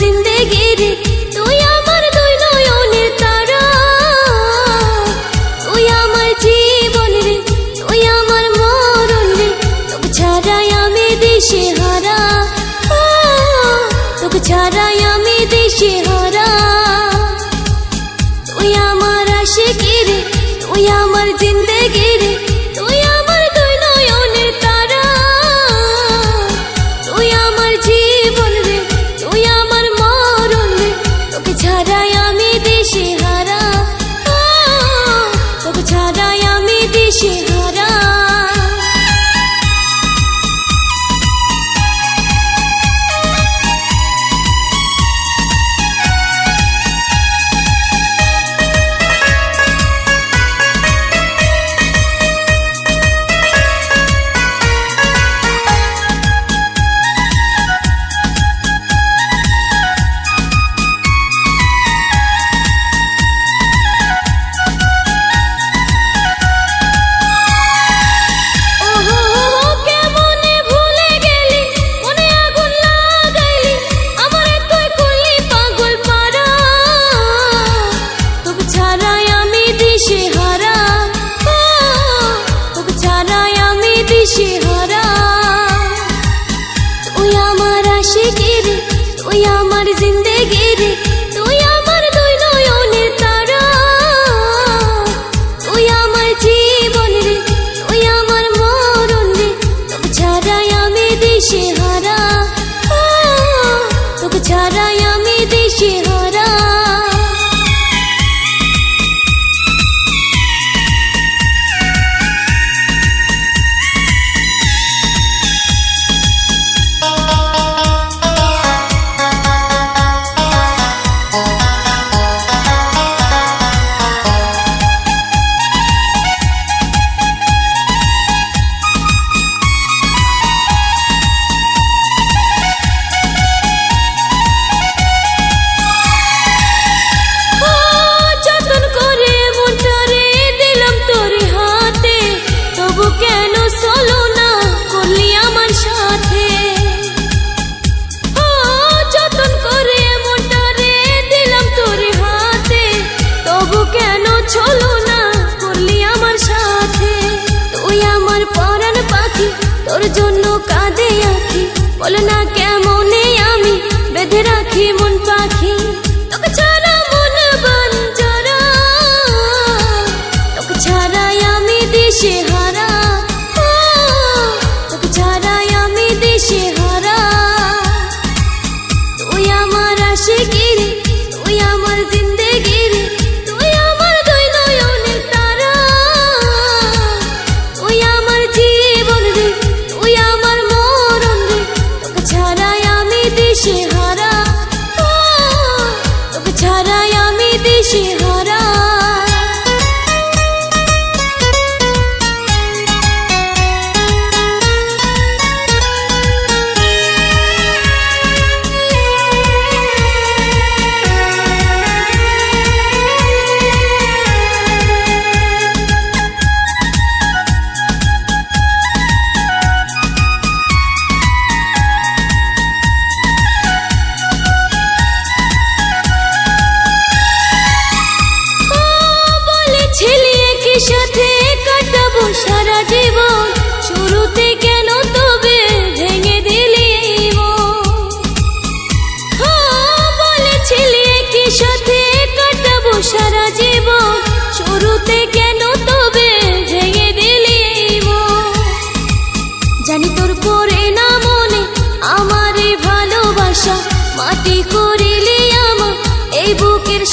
জিন্দেগি রে, তুই আমার দুই নয়নের তারা। তুই আমার জীবন রে, তুই আমার মরণ রে তোকে ছাড়াই আমি দেশে হারা। তোকে ছাড়াই আমি দেশে হারা। তুই আমার আশে রে, তুই আমার জিন্দেগি কাঁদে আঁখি, বল না কেমনে আমি বেঁধে রাখি মন পাখি। তোকে ছাড়া মন বঞ্চরা তোকে ছাড়াই আমি দিশে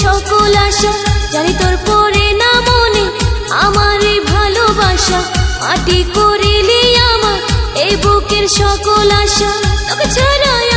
সকল আশা, জানি তোর পরে না মনে আমারই ভালোবাসা, মাটি করিলি আমার এই বুকের সকল আশা। তোকে ছাড়াই